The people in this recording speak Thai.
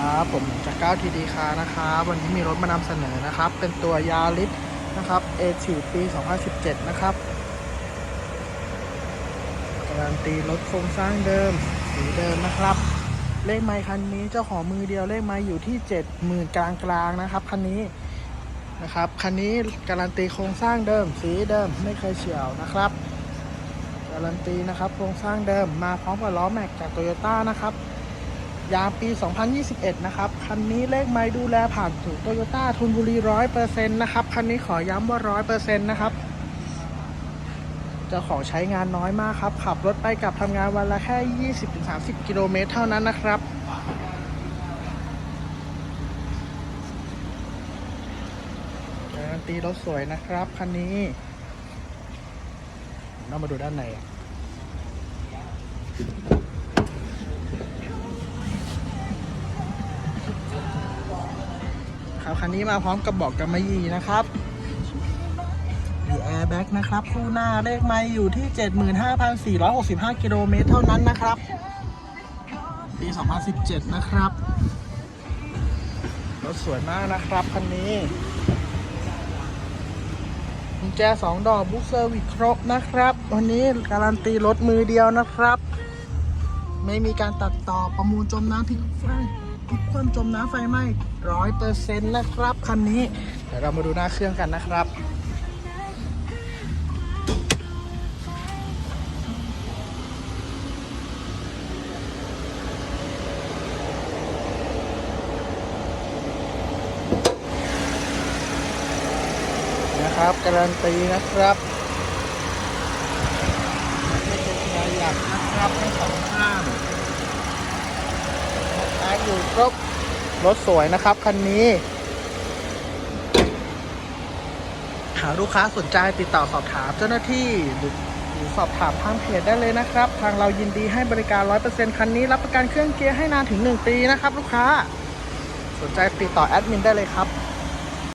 ับผมจากก้าวทีดีคานะครับวันนี้มีรถมานำเสนอนะครับ เป็นตัวยาริสนะครับเอชีปี 2017 นะครับการันตีรถโครงสร้างเดิมสีเดิมนะครับ เลขไมค์คันนี้เจ้าของมือเดียวเลขไมค์อยู่ที่ 70,000กลางกลางๆนะครับคันนี้นะครับคันนี้การันตีโครงสร้างเดิม สีเดิมไม่เคยเฉียวนะครับ การันตีนะครับโครงสร้างเดิมมาพร้อมกับล้อแม็กจากโตโยต้านะครับ ยางปี 2021 นะครับ คันนี้เลขไม้ดูแลผ่านถึงโตโยต้าทุนบุรีร้อยเปอร์เซ็นต์นะครับ คันนี้ขอย้ำว่าร้อยเปอร์เซ็นต์นะครับจ้าของใช้งานน้อยมากครับ ขับรถไปกลับทำงานวันละแค่ 20-30 กิโลเมตรเท่านั้นนะครับการันตีรถสวยนะครับ คันนี้เรามาดูด้านใน อะครับคันนี้มาพร้อมกับบอกกำมะหยี่นะครับมีแอร์แบ็กนะครับคู่หน้าเลขไม่อยู่ที่ 75,465 กิโลเมตรเท่านั้นนะครับ ปี 2017 นะครับรถสวยมากนะครับคันนี้กุญแจสองดอกบุ๊กเซอร์วิสครบนะครับ วันนี้การันตีรถมือเดียวนะครับ ไม่มีการตัดต่อประมูลจมน้ำพลิกไฟ พลิกคว่ำจมน้ำไฟไหม้ร้อยเปอร์เซ็นต์นะครับคันนี้เดี๋ยวเรามาดูหน้าเครื่องกันนะครับนะครับการันตีนะครับไม่เป็นขยับนะครับทั้งสองข้าง อยู่ครบรถสวยนะครับ คันนี้ หากลูกค้าสนใจติดต่อสอบถามเจ้าหน้าที่หรือหรือสอบถามทางเพจได้เลยนะครับ ทางเรายินดีให้บริการ 100%คันนี้รับประกันเครื่องเกียร์ให้นานถึง 1 ปีนะครับ ลูกค้า สนใจติดต่อแอดมินได้เลยครับ